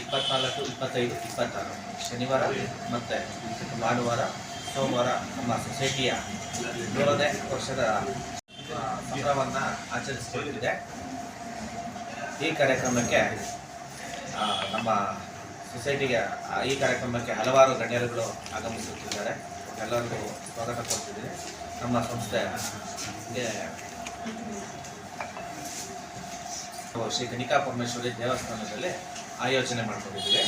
ಇಪ್ಪತ್ನಾಲ್ಕು, ಇಪ್ಪತ್ತೈದು, ಇಪ್ಪತ್ತಾರು. ಶನಿವಾರ ಮತ್ತು ಭಾನುವಾರ, ಸೋಮವಾರ ನಮ್ಮ ಸೊಸೈಟಿಯ ನೂರನೇ ವರ್ಷದ ಸಂಭ್ರಮವನ್ನು ಆಚರಿಸಿಕೊಳ್ಳುತ್ತಿದೆ ಈ ಕಾರ್ಯಕ್ರಮಕ್ಕೆ ನಮ್ಮ ಸೊಸೈಟಿಗೆ ಈ ಕಾರ್ಯಕ್ರಮಕ್ಕೆ ಹಲವಾರು ಗಣ್ಯರುಗಳು ಆಗಮಿಸುತ್ತಿದ್ದಾರೆ. ಎಲ್ಲರಿಗೂ ಸ್ವಾಗತ ಕೊಡ್ತಿದ್ದೀನಿ. ನಮ್ಮ ಸಂಸ್ಥೆಗೆ ನಾವು ಶ್ರೀ ಕನಿಕಾ ಪರಮೇಶ್ವರಿ ದೇವಸ್ಥಾನದಲ್ಲಿ ಆಯೋಜನೆ ಮಾಡ್ಕೊಂಡಿದ್ದೀವಿ.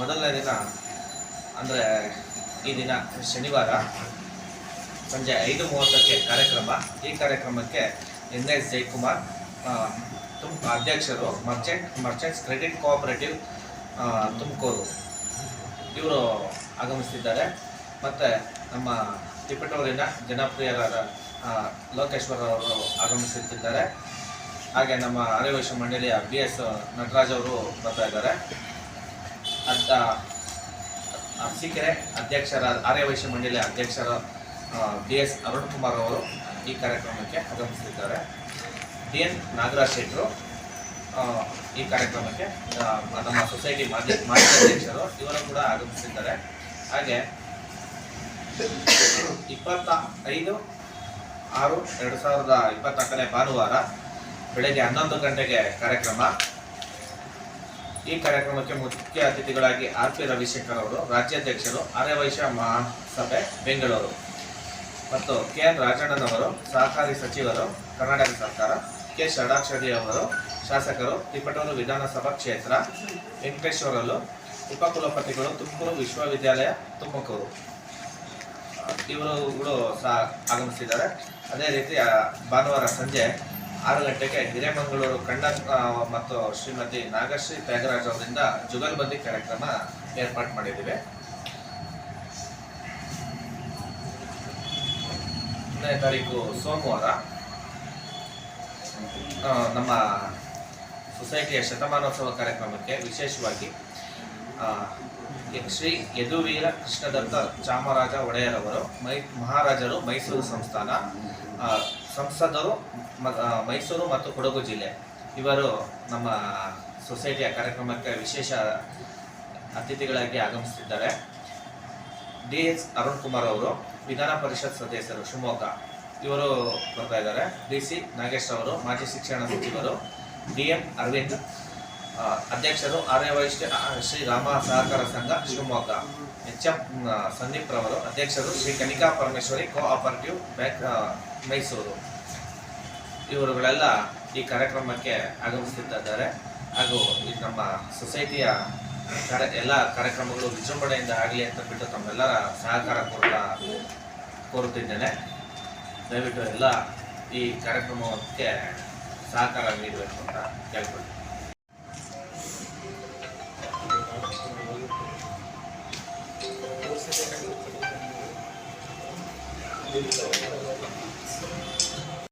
ಮೊದಲನೇ ದಿನ, ಅಂದರೆ ಈ ದಿನ ಶನಿವಾರ ಸಂಜೆ ಐದು ಮೂವತ್ತಕ್ಕೆ ಕಾರ್ಯಕ್ರಮ. ಈ ಕಾರ್ಯಕ್ರಮಕ್ಕೆ ಎನ್ ಎಸ್ ಜಯಕುಮಾರ್ ತುಮ್, ಅಧ್ಯಕ್ಷರು merchant, merchants credit cooperative Tumakuru. ಇವರು ಆಗಮಿಸ್ತಿದ್ದಾರೆ. ಮತ್ತು ನಮ್ಮ ತಿಪಟೂರಿನ ಜನಪ್ರಿಯರಾದ ಲೋಕೇಶ್ವರ ಅವರು ಆಗಮಿಸುತ್ತಿದ್ದಾರೆ ಹಾಗೆ ನಮ್ಮ ಆರ್ಯವೈಶ್ಯ ಮಂಡಳಿಯ ಬಿ ಎಸ್ ನಟರಾಜ್ ಅವರು ಬರ್ತಾ ಇದ್ದಾರೆ. ಅದ ಸಿಕ್ಕರೆ ಅಧ್ಯಕ್ಷರ ಆರ್ಯವೈಶ್ಯ ಮಂಡಳಿಯ ಅಧ್ಯಕ್ಷರ ಬಿ ಎಸ್ ಅರುಣ್ ಕುಮಾರ್ ಅವರು ಈ ಕಾರ್ಯಕ್ರಮಕ್ಕೆ ಆಗಮಿಸಿದ್ದಾರೆ. ಡಿ ಎನ್ ನಾಗರಾಜ್ ಶೆಟ್ಟರು ಆ, ಈ ಕಾರ್ಯಕ್ರಮಕ್ಕೆ ನಮ್ಮ ಸೊಸೈಟಿ ಮಾಜಿ ಮಾಜಿ ಅಧ್ಯಕ್ಷರು ಇವರು ಕೂಡ ಆಗಮಿಸಿದ್ದಾರೆ. ಹಾಗೆ ಇಪ್ಪತ್ತ ಐದು ಆರು ಎರಡು ಸಾವಿರದ ಇಪ್ಪತ್ತಕ್ಕನೇ ಭಾನುವಾರ ಬೆಳಗ್ಗೆ ಹನ್ನೊಂದು ಗಂಟೆಗೆ ಕಾರ್ಯಕ್ರಮ. ಈ ಕಾರ್ಯಕ್ರಮಕ್ಕೆ ಮುಖ್ಯ ಅತಿಥಿಗಳಾಗಿ ಆರ್ ಪಿ ರವಿಶಂಕರ್ ಅವರು, ರಾಜ್ಯಾಧ್ಯಕ್ಷರು, ಆರ್ಯವೈಶ್ಯ ಮಹಾಸಭೆ, ಬೆಂಗಳೂರು. ಮತ್ತು ಕೆ ಎನ್ ರಾಜಣ್ಣನವರು, ಸಹಕಾರಿ ಸಚಿವರು, ಕರ್ನಾಟಕ ಸರ್ಕಾರ, ಕೆ ಷಡಾಕ್ಷರಿ ಅವರು, ಶಾಸಕರು ತಿಪಟೂರು ವಿಧಾನಸಭಾ ಕ್ಷೇತ್ರ ವೆಂಕಟೇಶ್ವರಲು ಉಪಕುಲಪತಿಗಳು, ತುಮಕೂರು ವಿಶ್ವವಿದ್ಯಾಲಯ, ತುಮಕೂರು. ಇವರುಗಳು ಸಹ ಆಗಮಿಸಿದ್ದಾರೆ. ಅದೇ ರೀತಿ ಭಾನುವಾರ ಸಂಜೆ ಆರು ಗಂಟೆಗೆ ಹಿರೇಮಂಗಳೂರು ಕಂಡ ಮತ್ತು ಶ್ರೀಮತಿ ನಾಗಶ್ರೀ ತ್ಯಾಗರಾಜ್ ಅವರಿಂದ ಜುಗಲ್ಬಂದಿ ಕಾರ್ಯಕ್ರಮ ಏರ್ಪಾಡು ಮಾಡಿದ್ದೀವಿ. ಹದಿನೈದು ತಾರೀಕು ಸೋಮವಾರ ನಮ್ಮ ಸೊಸೈಟಿಯ ಶತಮಾನೋತ್ಸವ ಕಾರ್ಯಕ್ರಮಕ್ಕೆ ವಿಶೇಷವಾಗಿ ಶ್ರೀ ಯದುವೀರ ಕೃಷ್ಣದತ್ತ ಚಾಮರಾಜ ಒಡೆಯರವರು, ಮೈ, ಮಹಾರಾಜರು ಮೈಸೂರು ಸಂಸ್ಥಾನ ಸಂಸದರು ಮೈಸೂರು ಮತ್ತು ಕೊಡಗು ಜಿಲ್ಲೆ. ಇವರು ನಮ್ಮ ಸೊಸೈಟಿಯ ಕಾರ್ಯಕ್ರಮಕ್ಕೆ ವಿಶೇಷ ಅತಿಥಿಗಳಾಗಿ ಆಗಮಿಸುತ್ತಿದ್ದಾರೆ. ಡಿ ಎಸ್ ಅರುಣ್ ಕುಮಾರ್ ಅವರು, ವಿಧಾನ ಪರಿಷತ್ ಸದಸ್ಯರು ಶಿವಮೊಗ್ಗ. ಇವರು ಬರ್ತಾ ಇದ್ದಾರೆ. ಡಿ ಸಿ ನಾಗೇಶ್ ಅವರು, ಮಾಜಿ ಶಿಕ್ಷಣ ಸಚಿವರು ಡಿ ಎಂ ಅರವಿಂದ್ ಅಧ್ಯಕ್ಷರು ಆರ್ಯ ವೈಶ್ಯ ಶ್ರೀ ರಾಮ ಸಹಕಾರ ಸಂಘ ಶಿವಮೊಗ್ಗ. ಎಚ್ ಎಂ ಸಂದೀಪ್ ರವರು, ಅಧ್ಯಕ್ಷರು ಶ್ರೀ ಕನಿಕಾ ಪರಮೇಶ್ವರಿ, ಕೋಆಪರೇಟಿವ್ ಬ್ಯಾಂಕ್ ಮೈಸೂರು. ಇವರುಗಳೆಲ್ಲ ಈ ಕಾರ್ಯಕ್ರಮಕ್ಕೆ ಆಗಮಿಸುತ್ತಿದ್ದಾರೆ. ಹಾಗೂ ಈ ನಮ್ಮ ಸೊಸೈಟಿಯ ಎಲ್ಲ ಕಾರ್ಯಕ್ರಮಗಳು ವಿಜೃಂಭಣೆಯಿಂದ ಆಗಲಿ ಅಂತ ಬಿಟ್ಟು ತಮ್ಮೆಲ್ಲರ ಸಹಕಾರ ಕೂಡ ಕೋರುತ್ತಿದ್ದೇನೆ. ದಯವಿಟ್ಟು ಎಲ್ಲ ಈ ಕಾರ್ಯಕ್ರಮಕ್ಕೆ ಸಹಕಾರ ನೀಡಬೇಕು ಅಂತ ಕೇಳ್ಕೊಳ್ತೀನಿ. Thank you.